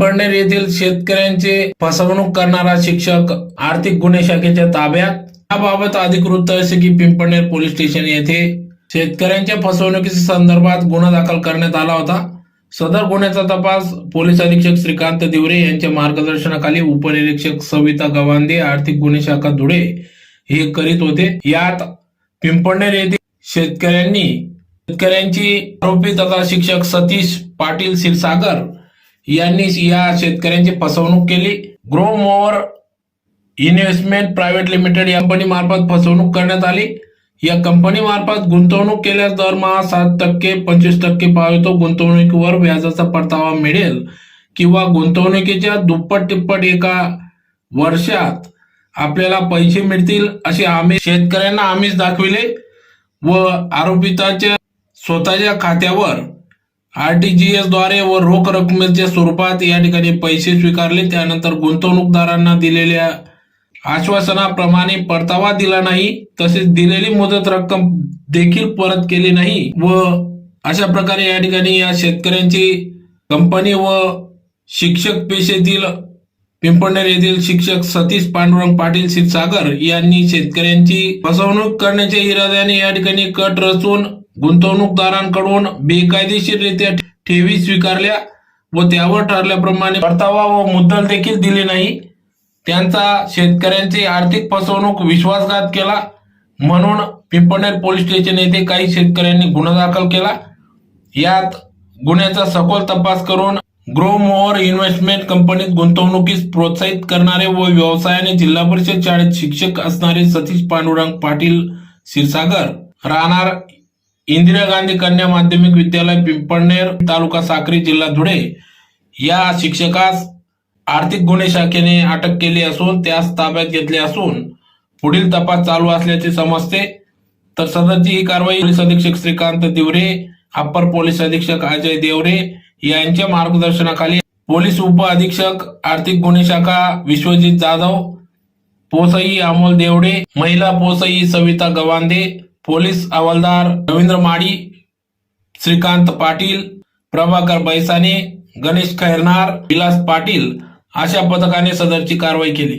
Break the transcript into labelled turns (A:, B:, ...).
A: पिंपळनेर येथील शेतकऱ्यांचे फसवणूक करणारा शिक्षक आर्थिक गुन्हे शाखेच्या ताब्यात. याबाबत अधिक वृत्त असे की पिंपळनेर पोलीस स्टेशन येथे शेतकऱ्यांच्या फसवणुकीच्या संदर्भात गुन्हा दाखल करण्यात आला होता. सदर गुन्ह्याचा तपास पोलीस अधीक्षक श्रीकांत दिवरे यांच्या मार्गदर्शनाखाली उपनिरीक्षक सविता गवांदे आर्थिक गुन्हे शाखा धुळे हे करीत होते. यात पिंपळनेर येथील शेतकऱ्यांनी शेतकऱ्यांची आरोपी तथा शिक्षक सतीश पाटील क्षीरसागर यांनी या शेतकऱ्यांची फसवणूक केली. Grow more investment private limited या कंपनी मार्फत फसवणूक करण्यात आली. या कंपनी मार्फत गुंतवणूक केल्यास दरमहा सात टक्के पंचवीस टक्के पावतो गुंतवणुकीवर व्याजाचा परतावा मिळेल किंवा गुंतवणुकीच्या दुप्पट तिप्पट एका वर्षात आपल्याला पैसे मिळतील असे आम्ही शेतकऱ्यांना आम्हीच दाखविले व आरोपिताच्या स्वतःच्या खात्यावर आरटीजीएसद्वारे व रोख रकमेच्या स्वरूपात या ठिकाणी पैसे स्वीकारले. त्यानंतर गुंतवणूकदारांना दिलेल्या आश्वासनाप्रमाणे परतावा दिला नाही तसेच दिलेली मुदत रक्कम देखील परत केली नाही व अशा प्रकारे या ठिकाणी या शेतकऱ्यांची कंपनी व शिक्षक पेशेतील पिंपळनेर येथील शिक्षक सतीश पांडुरंग पाटील क्षीरसागर यांनी शेतकऱ्यांची फसवणूक करण्याच्या इराद्याने या ठिकाणी कट रचून गुंतवणूकदारांकडून बेकायदेशीररित्या ठेवी स्वीकारल्या व त्यावर ठरल्याप्रमाणे परतावा व मुद्दल देखील दिले नाही. त्यांचा शेतकऱ्यांची आर्थिक फसवणूक विश्वासघात केला. म्हणून पिंपणेर पोलीस स्टेशन येथे काही शेतकऱ्यांनी गुन्हा दाखल केला. यात गुन्ह्याचा सखोल तपास करून ग्रोमोअर इन्व्हेस्टमेंट कंपनीत गुंतवणुकीस प्रोत्साहित करणारे व व्यवसायाने जिल्हा परिषद शाळेत शिक्षक असणारे सतीश पांडुरंग पाटील क्षीरसागर राहणार इंदिरा गांधी कन्या माध्यमिक विद्यालय पिंपळनेर तालुका साक्री जिल्हा धुळे. या शिक्षकास आर्थिक गुन्हे शाखेने अटक केली असून त्यास ताब्यात घेतले असून पुढील तपास चालू असल्याचे समजते. तर सदरची ही कारवाई पोलीस अधीक्षक श्रीकांत दिवरे अप्पर पोलीस अधीक्षक अजय देवरे यांच्या मार्गदर्शनाखाली पोलीस उप अधीक्षक आर्थिक गुन्हे शाखा विश्वजित जाधव पोसई अमोल देवडे महिला पोसई सविता गवांदे पोलीस हवालदार रवींद्र माडी श्रीकांत पाटील प्रभाकर बैसाने गणेश खैरनार विलास पाटील अशा पथकाने सदरची कारवाई केली.